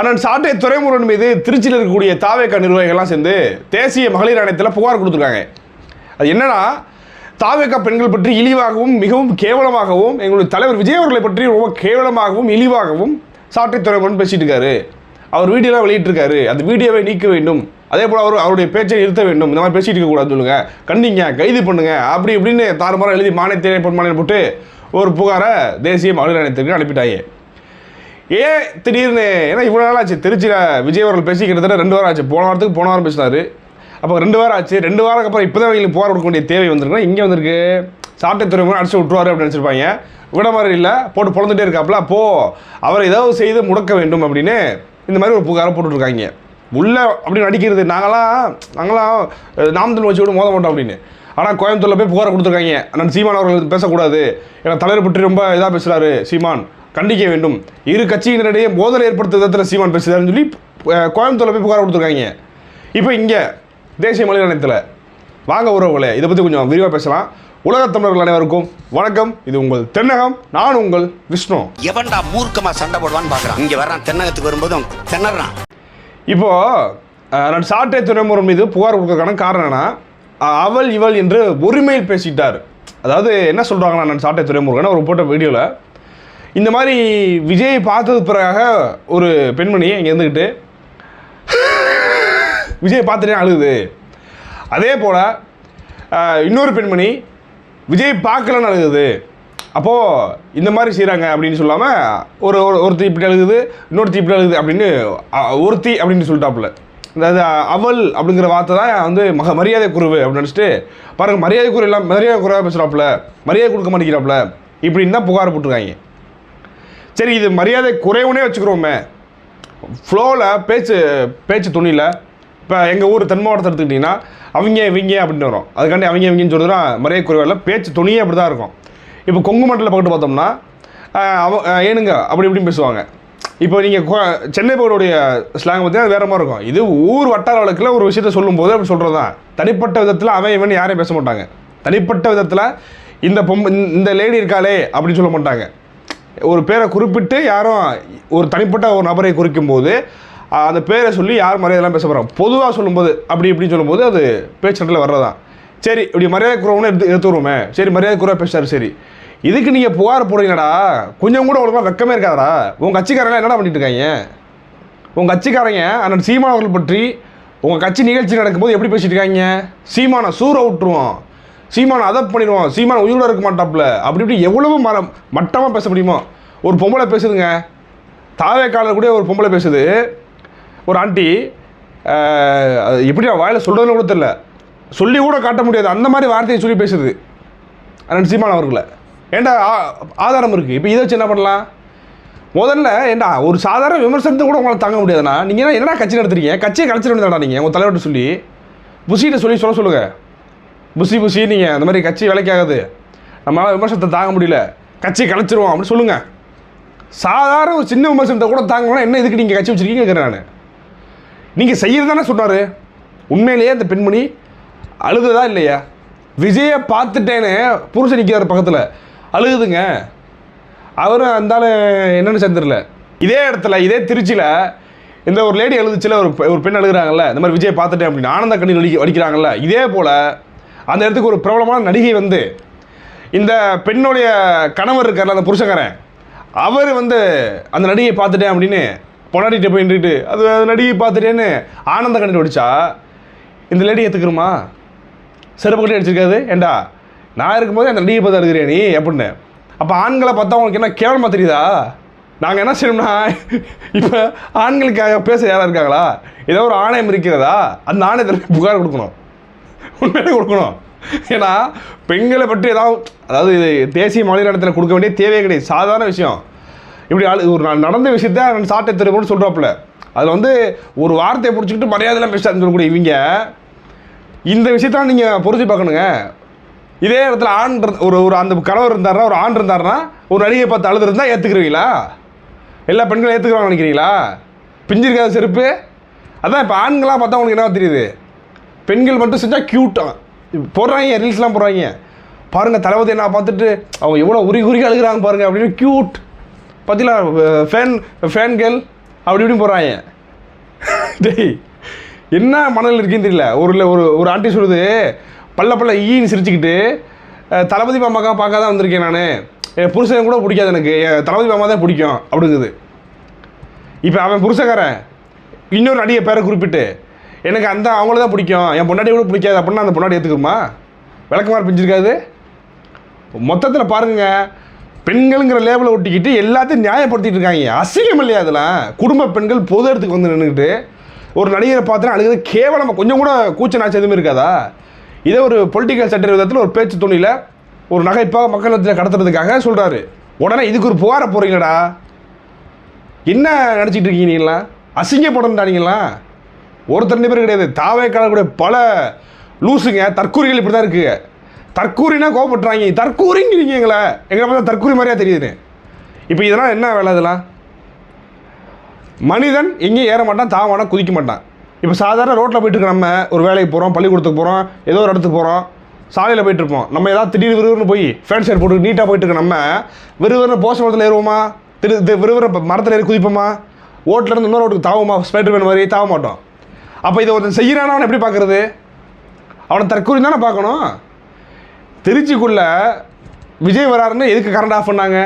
அண்ணன் சாட்டை துறைமுருகன் மீது திருச்சியில் இருக்கக்கூடிய தாவேக்கா நிர்வாகிகள்லாம் சேர்ந்து தேசிய மகளிர் ஆணையத்தில் புகார் கொடுத்துருக்காங்க. அது என்னன்னா தாவேக்கா பெண்கள் பற்றி இழிவாகவும் மிகவும் கேவலமாகவும் எங்களுடைய தலைவர் விஜய் அவர்களை பற்றி ரொம்ப கேவலமாகவும் இழிவாகவும் சாட்டை துறைமுருகன் பேசிட்டு இருக்காரு. அவர் வீடியோலாம் வெளியிட்டிருக்காரு. அந்த வீடியோவை நீக்க வேண்டும். அதே போல் அவர் அவருடைய பேச்சை நிறுத்த வேண்டும். இந்த மாதிரி பேசிட்டு இருக்கக்கூடாதுன்னு சொல்லுங்கள் கண்டிங்க கைது பண்ணுங்க. அப்படி இப்படின்னு தாறுமாறாக எழுதி மானியத்தை பொன்மானியம் போட்டு ஒரு புகாரை தேசிய மகளிர் ஆணையத்திற்கு அனுப்பிட்டாயே. ஏன் திடீர்னு? ஏன்னா இவ்வளோ நாள் ஆச்சு. திருச்சியில் விஜய் அவர்கள் பேசி கிட்டத்தட்ட ரெண்டு வாரம் ஆச்சு. போன வாரத்துக்கு போன வாரம் பேசினார். அப்போ ரெண்டு வாரம் ஆச்சு. ரெண்டு வாரம் அப்புறம் இப்போ தான் அவங்களுக்கு புகார் கொடுக்க வேண்டிய தேவை வந்திருக்குன்னா இங்கே வந்திருக்கு. சாட்டை துறைமுகம் அடிச்சு விட்டுருவாரு அப்படின்னு நினச்சிருப்பாங்க. விட மாதிரி இல்லை. போட்டு பிறந்துட்டே இருக்காப்புல. போ அவர் ஏதாவது செய்து முடக்க வேண்டும் அப்படின்னு இந்த மாதிரி ஒரு புகாரை போட்டுட்ருக்காங்க. உள்ளே அப்படி நடிக்கிறது நாங்களாம் நாங்களாம் நாமத்தில் வச்சு விட மோத மாட்டோம் அப்படின்னு. ஆனால் கோயம்புத்தூரில் போய் புகாரை கொடுத்துருக்காங்க. அண்ணன் சீமான் அவர்கள் பேசக்கூடாது. ஏன்னா தலைவர் பற்றி ரொம்ப இதாக பேசுகிறாரு சீமான். கண்டிக்க வேண்டும். இரு கட்சியினரிடையே மோதல் ஏற்படுத்தும் விதத்தில் சீமான் பேசுகிறாருன்னு சொல்லி கோயம்புத்தூரில் போய் புகார் கொடுத்துருக்காங்க. இப்போ இங்கே தேசிய மொழி ஆணையத்தில் வாங்க உறவுகளே இதை பற்றி கொஞ்சம் விரிவாக பேசலாம். உலகத் தமிழர்கள் அனைவருக்கும் வணக்கம். இது உங்கள் தென்னகம் நான் உங்கள் விஷ்ணு. எவன்டா மூர்க்கமா சண்டை போடுவான்னு பாக்குறான். இங்க வர்றான் தென்னகத்துக்கு வரும்போதும் திணறான். இப்போ அஹ், நான் சாட்டை துறைமுறை மீது புகார் கொடுக்கறதுக்கான காரணம் என்னன்னா அவள் இவள் என்று உரிமையில் பேசிட்டார். அதாவது என்ன சொல்கிறாங்கன்னா நான் சாட்டை துறைமுருகன் ஒரு போட்ட வீடியோவில் இந்த மாதிரி விஜய் பார்த்தது பிறகாக ஒரு பெண்மணி இங்கே இருந்துக்கிட்டு விஜய் பார்த்துட்டே அழுகுது. அதே போல் இன்னொரு பெண்மணி விஜய் பார்க்கலன்னு அழுகுது. அப்போது இந்த மாதிரி செய்கிறாங்க அப்படின்னு சொல்லாமல் ஒரு ஒரு- ஒருத்தி இப்படி அழுகுது இன்னொருத்தி இப்படி அழுகுது அப்படின்னு ஒருத்தி அப்படின்னு சொல்லிட்டாப்புல. அதாவது அவள் அப்படிங்கிற வார்த்தை தான் வந்து மக மரியாதை குறைவு அப்படின்னு நினச்சிட்டு பாருங்கள் மரியாதை குறை எல்லாம் மரியாதை குறைவாக பேசுகிறாப்புல மரியாதை கொடுக்க மாட்டேங்கிறாப்புல இப்படின்னு தான் புகார் போட்டிருக்காங்க. சரி இது மரியாதை குறைவுனே வச்சுக்கிறோமே. ஃப்ளோவில் பேச்சு பேச்சு துணியில் இப்போ எங்கள் ஊர் தென் மாவட்டத்தை எடுத்துக்கிட்டிங்கன்னா அவங்க இவங்க அப்படின்னு வரும். அதுக்காண்டி அவங்க இவங்கன்னு சொல்கிறதுனா மரியாதை குறைவில் பேச்சு துணியே அப்படி தான் இருக்கும். இப்போ கொங்கு மண்டலில் பக்கத்து பார்த்தோம்னா அவ ஏனுங்க அப்படி இப்படின்னு பேசுவாங்க. இப்போ நீங்கள் சென்னை பகுதியுடைய ஸ்லாங் பார்த்தீங்கன்னா வேறு மாதிரி இருக்கும். இது ஊர் வட்டார வழக்கில் ஒரு விஷயத்த சொல்லும்போது அப்படி சொல்கிறது தான் தனிப்பட்ட விதத்தில் அவன் இவன் யாரையும் பேச மாட்டாங்க. தனிப்பட்ட விதத்தில் இந்த பொம் இந்த லேடி இருக்காளே அப்படின்னு சொல்ல மாட்டாங்க. ஒரு பேரை குறிப்பிட்டு யாரும் ஒரு தனிப்பட்ட ஒரு நபரை குறிக்கும் போது அந்த பேரை சொல்லி யார் மரியாதைலாம் பேச போகிறாங்க பொதுவாக சொல்லும்போது அப்படி இப்படின்னு சொல்லும்போது அது பேச்சுட்டில் வர்றதான் சரி இப்படி மரியாதை குறவுன்னு எடுத்து எடுத்துருவோமே சரி மரியாதை குறவாக பேசுறாரு சரி. இதுக்கு நீங்கள் புகார் போடுறீங்கடா கொஞ்சம் கூட உங்களுக்கு வெக்கமே இருக்காதடா. உங்கள் கட்சிக்காரங்க என்னடா பண்ணிட்டு இருக்காங்க? உங்கள் கட்சிக்காரங்க அண்ணன் சீமான் அவர்கள் பற்றி உங்கள் கட்சி நிகழ்ச்சி நடக்கும்போது எப்படி பேசிட்டு இருக்காங்க? சீமானை சூற விட்டுருவோம். சீமான் அதை பண்ணிடுவோம் சீமான் உயிரோட இருக்க மாட்டாப்புல. அப்படி இப்படி எவ்வளவு மரம் மட்டமாக பேச முடியுமோ? ஒரு பொம்பளை பேசுதுங்க. தாவே காலில் கூட ஒரு பொம்பளை பேசுது. ஒரு ஆண்டி அது எப்படி நான் வாயில சொல்கிறதுன்னு கூட தெரில சொல்லி கூட காட்ட முடியாது. அந்த மாதிரி வார்த்தையை சொல்லி பேசுது. அண்ணன் சீமான் அவர்களை. ஏன்டா ஆ- ஆதாரம் இருக்குது இப்போ இதை வச்சு என்ன பண்ணலாம்? முதல்ல ஏண்டா ஒரு சாதாரண விமர்சனத்தை கூட உங்களால் தாங்க முடியாதுண்ணா. நீங்கள் என்னடா கட்சி நடத்துறீங்க? கட்சியை கலைச்சிட வேண்டியதாடா நீங்கள் உங்கள் தலைவர்கிட்ட சொல்லி புஷிகிட்ட சொல்லி சொல்ல சொல்லுங்கள் புசி புசி நீங்கள் அந்த மாதிரி கட்சி வேலைக்காகாது. நம்மளால் விமர்சனத்தை தாங்க முடியல. கட்சி கலைச்சிருவோம் அப்படின்னு சொல்லுங்கள் சாதாரண ஒரு சின்ன விமர்சனத்தை கூட தாங்கணும்னா என்ன இதுக்கு நீங்கள் கட்சி வச்சுருக்கீங்க கேட்குறேன் நான். நீங்கள் செய்கிறது தானே சொன்னார். உண்மையிலேயே அந்த பெண்மணி அழுதுதா இல்லையா? விஜயை பார்த்துட்டேன்னு புருஷன் நிற்கிறார் பக்கத்தில். அழுகுதுங்க. அவரும் அந்தாலும் என்னென்னு சேர்ந்துடல இதே இடத்துல இதே திருச்சியில் இந்த ஒரு லேடி எழுதுச்சுல ஒரு ஒரு பெண் அழுகுறாங்கல்ல இந்த மாதிரி விஜய் பார்த்துட்டேன் அப்படின்னு ஆனந்த கண்ணீர் வடிக்க வடிக்கிறாங்கல்ல. இதே போல் அந்த இடத்துக்கு ஒரு பிரபலமான நடிகை வந்து இந்த பெண்ணுடைய கணவர் இருக்கார்ல அந்த புருஷக்காரன். அவர் வந்து அந்த நடிகையை பார்த்துட்டேன் அப்படின்னு பொண்டாட்டிகிட்ட போய் நின்றுட்டு அது அந்த நடிகை பார்த்துட்டேன்னு ஆனந்த கண்டு வடிச்சா இந்த லேடி ஏற்றுக்குருமா செருப்பு கட்டி அடிச்சிருக்காது ஏண்டா? நான் இருக்கும்போது அந்த நடிகை பார்த்து அழுகிறியா நீ? அப்படின்னு. அப்போ ஆண்களை பார்த்தா உங்களுக்கு என்ன கேவலமாக தெரியுதா? நாங்கள் என்ன செய்யணும்னா இப்போ ஆண்களுக்காக பேச யாராக இருக்காங்களா? ஏதோ ஒரு ஆணையம் இருக்கிறதா? அந்த ஆணையத்தில் புகார் கொடுக்கணும். உண்மையிலே கொடுக்கணும். ஏன்னா பெண்களை பற்றி ஏதாவது அதாவது இது தேசிய மாநில இடத்துல கொடுக்க வேண்டிய தேவையே கிடையாது. சாதாரண விஷயம். இப்படி ஆள் ஒரு நடந்த விஷயத்த நான் சாட்டை திரும்பணும்னு சொல்கிறாப்புல அதில் வந்து ஒரு வார்த்தையை பிடிச்சிக்கிட்டு மரியாதைலாம் பேசுறாருன்னு சொல்லக்கூடிய இவங்க. இந்த விஷயத்தான் நீங்கள் பொருத்தி பார்க்கணுங்க. இதே இடத்துல ஆண் ஒரு ஒரு அந்த கணவர் இருந்தாருன்னா ஒரு ஆண் இருந்தாருன்னா ஒரு நடிகை பார்த்து அழுது இருந்தால் ஏற்றுக்குருவீங்களா எல்லா பெண்களும் ஏற்றுக்குறாங்க நினைக்கிறீங்களா? பிஞ்சிருக்காத செருப்பு? அதான் இப்போ ஆண்களாக பார்த்தா உங்களுக்கு என்ன தெரியுது? பெண்கள் மட்டும் செஞ்சால் க்யூட்டாக போடுறாங்க ரீல்ஸ்லாம் போடுறாங்க. பாருங்கள் தளபதி என்ன பார்த்துட்டு அவங்க எவ்வளோ உருகி உருகி அழுகுறாங்க பாருங்க அப்படின்னு க்யூட் பார்த்தீங்களா ஃபேன் ஃபேன் கேர்ள் அப்படி இப்படின்னு போடுறாங்க. டேய் என்ன மனதில் இருக்குன்னு தெரியல. ஒரு ஒரு ஒரு ஆண்டி சொல்லுது பல்ல பல்ல ஈன்னு சிரிச்சுக்கிட்டு தளபதி மாமாக்கா பார்க்க தான் வந்திருக்கேன் நான். என் புருஷன் கூட பிடிக்காது எனக்கு. என் தளபதி மாமா தான் பிடிக்கும் அப்படிங்குது. இப்போ அவன் புருஷக்காரன் இன்னொரு அடியை பேரை குறிப்பிட்டு எனக்கு அந்த அவங்கள தான் பிடிக்கும். என் பொண்டாட்டி கூட பிடிக்காது. அப்படின்னா அந்த பொண்டாட்டி ஏற்றுக்குமா விளக்கமாறு பிஞ்சிருக்காது. மொத்தத்தில் பாருங்க பெண்களுங்கிற லேபிளை ஒட்டிக்கிட்டு எல்லாத்தையும் நியாயப்படுத்திட்டு இருக்காங்க. அசிங்கம் இல்லையா அதெல்லாம்? குடும்ப பெண்கள் பொது இடத்துக்கு வந்து நின்றுக்கிட்டு ஒரு நடிகரை பார்த்தோன்னா அழுகிறது கேவலமாக கொஞ்சம் கூட கூச்ச நாச்சு எதுவுமே இருக்காதா? இதே ஒரு பொலிட்டிக்கல் சட்ட விதத்தில் ஒரு பேச்சு துணியில் ஒரு நகைப்பாக மக்கள் மத்தியில் கடத்துறதுக்காக சொல்கிறாரு உடனே இதுக்கு ஒரு புகார போகிறீங்களடா என்ன நினச்சிட்டு இருக்கீங்க நீங்களாம் அசிங்கப்படணுட்டானீங்களா ஒருத்தர் ரெண்டு பேர் கிடையாது. தாவே கூட பல லூசுங்க. தற்கூரிகள் இப்படி தான் இருக்குது தற்கூரினா கோவப்படுறாங்க தற்கூரிங்கிறீங்க எங்களை எங்களை பார்த்தா தற்கூரி மாதிரியா தெரியுது இப்போ இதெல்லாம் என்ன வேலை இதெல்லாம்? மனிதன் எங்கேயும் ஏற மாட்டான் தாவானா குதிக்க மாட்டான். இப்போ சாதாரண ரோட்டில் போயிட்டு நம்ம ஒரு வேலைக்கு போகிறோம் பள்ளிக்கூடத்துக்கு போகிறோம் ஏதோ ஒரு இடத்துக்கு போகிறோம் சாலையில் போயிட்டு இருப்போம் நம்ம ஏதாவது திடீர் விறுவிறுன்னு போய் ஃபேன் ஷர்ட் போட்டு நீட்டாக போயிட்டு நம்ம விறுவிறுன்னு போஸ்ட் மரத்தில் ஏறுவோமா? திரு தி- விறுவிறு மரத்தில் ஏறி குதிப்போமா? ஓட்டில் இருந்து இன்னொரு ரோட்டுக்கு தாவுமா? ஸ்பைடர்மேன் மாதிரி தாவ மாட்டோம். அப்போ இதை ஒருத்தன் செய்கிறானா அவனை எப்படி பார்க்குறது? அவனை தற்கொலை தானே பார்க்கணும். திருச்சிக்குள்ளே விஜய் வராருன்னு எதுக்கு கரண்ட் ஆஃப் பண்ணாங்க?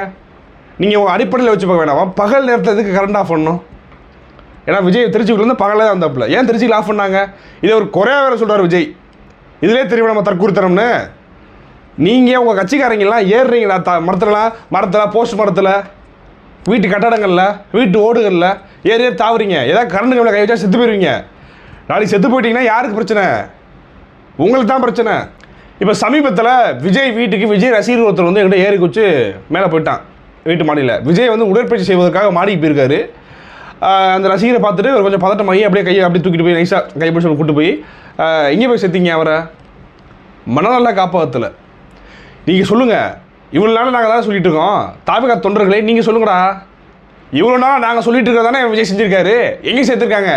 நீங்கள் உங்கள் அடிப்படையில் வச்சு பார்க்க வேணாமா பகல் நேரத்தில் எதுக்கு கரண்ட் ஆஃப் பண்ணணும்? ஏன்னா விஜய் திருச்சிக்குள்ளேருந்து பகலில் தான் வந்தாப்புல. ஏன் திருச்சியில் ஆஃப் பண்ணாங்க? இதை ஒரு குறையா வேறு சொல்கிறார் விஜய். இதிலே தெரியும் நம்ம தற்கூரித்தனம்னு நீங்கள் உங்கள் கட்சிக்காரங்கெல்லாம் ஏறுறீங்களா? த மரத்துலலாம் மரத்தில் போஸ்ட் மரத்தில்? வீட்டு கட்டடங்களில் வீட்டு ஓடுகளில் ஏறி ஏறி தாவுறீங்க. ஏதாவது கரண்ட் கம்பில் கை வச்சா செத்து போயிடுவீங்க நாளைக்கு செத்து போயிட்டீங்கன்னா யாருக்கு பிரச்சனை? உங்களுக்கு தான் பிரச்சனை. இப்போ சமீபத்தில் விஜய் வீட்டுக்கு விஜய் ரசிகர் ஒருத்தர் வந்து எங்கிட்ட ஏறி குச்சி மேலே போயிட்டான் வீட்டு மாடியில். விஜய் வந்து உடற்பயிற்சி செய்வதற்காக மாடிக்கு போயிருக்காரு. அந்த ரசிகரை பார்த்துட்டு ஒரு கொஞ்சம் பதட்டமாகி அப்படியே கையை அப்படியே தூக்கிட்டு போய் நைஸாக கை பிடிச்சி கூட்டு போய் ஆஹ் எங்கே போய் செத்தீங்க அவரை? மனநல காப்பகத்தில். நீங்கள் சொல்லுங்கள் இவ்வளோ நாள் நாங்கள் தான் சொல்லிட்டு இருக்கோம். தாபிகா தொண்டர்களே நீங்கள் சொல்லுங்கடா. இவ்வளோ நாள் நாங்கள் சொல்லிட்டு இருக்கிறதானே விஜய் செஞ்சுருக்காரு. எங்கேயும் சேர்த்துருக்காங்க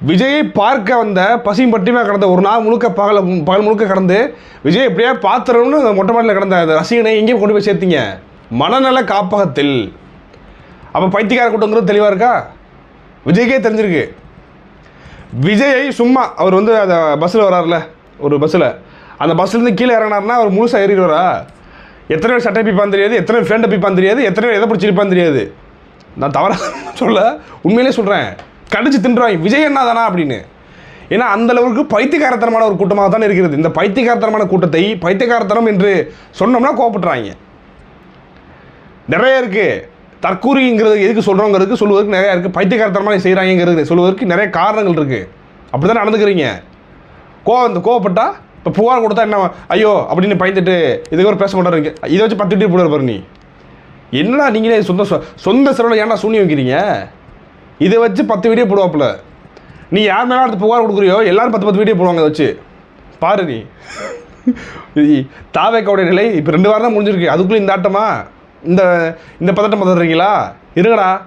விஜயை பார்க்க வந்த பசியும் பட்டியுமே கடந்த ஒரு நாள் முழுக்க பகல பகல் முழுக்க கடந்து விஜய் எப்படியா பாத்திரம்னு மொட்டை மாடியில் கடந்த அந்த ரசிகனை எங்கேயும் கொண்டு போய் சேர்த்தீங்க? மனநல காப்பகத்தில். அப்போ பைத்தியக்கார கூட்டங்கிறது தெளிவாக இருக்கா? விஜய்க்கே தெரிஞ்சிருக்கு. விஜயை சும்மா அவர் வந்து அந்த பஸ்ஸில் வராருல ஒரு பஸ்ஸில் அந்த பஸ்லேருந்து கீழே இறங்கினார்னா அவர் முழுசாக ஏறிடுவாரா? எத்தனை பேர் சட்டை பிப்பான் தெரியாது எத்தனை பேர் ஃபேண்டை பிப்பான் தெரியாது எத்தனை பேர் எதை பிடிச்சிருப்பான்னு தெரியாது. நான் தவறாக சொல்ல உண்மையிலே சொல்கிறேன் கடிச்சு தின்றாங்க விஜய் என்ன தானா அப்படின்னு. ஏன்னா அந்த அளவுக்கு பைத்தியக்காரத்தனமான ஒரு கூட்டமாக தான் இருக்கிறது. இந்த பைத்தியக்காரத்தனமான கூட்டத்தை பைத்தியக்காரத்தனம் என்று சொன்னோம்னா கோபப்படுறாங்க நிறைய இருக்குது தற்கூரிங்கிறது எதுக்கு சொல்கிறோங்கிறதுக்கு சொல்லுவதற்கு நிறையா இருக்குது பைத்தியக்காரத்தனமாக செய்கிறாங்கிறது சொல்லுவதற்கு நிறைய காரணங்கள் இருக்குது அப்படி தான் நடந்துக்கிறீங்க? கோவம் இந்த கோவப்பட்டா இப்போ புகார் கொடுத்தா என்ன ஐயோ அப்படின்னு பயந்துட்டு இதுக்கு ஒரு பேச மாட்டாருங்க இதை வச்சு பத்து டீ போடுற பாரு நீ. என்னடா நீங்களே சொந்த சொ- சொந்த செலவில் ஏன்டா சூனி வைக்கிறீங்க? இதை வச்சு பத்து வீடியோ போடுவாப்புல. நீ யார் மேலே அடுத்து புகார் கொடுக்குறியோ எல்லாரும் பத்து பத்து வீடியோ போடுவாங்க அதை வச்சு. பாரு நீ. தாவேக்காவுடைய நிலை இப்போ ரெண்டு வாரம் தான் முடிஞ்சிருக்கு. அதுக்குள்ளே இந்த ஆட்டமா? இந்த இந்த பதட்டம் பதறீங்களா? இருங்கடா.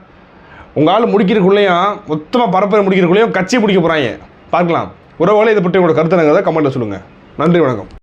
உங்கள் ஆள் முடிக்கிறக்குள்ளேயும் மொத்தமாக பரப்புரை முடிக்கிறக்குள்ளேயும் கட்சியை பிடிக்க போகிறாங்க பார்க்கலாம். உறவுகளை இதை பற்றி உங்களோட கருத்துனங்கிறத கமெண்ட்டில் சொல்லுங்கள் நன்றி வணக்கம்.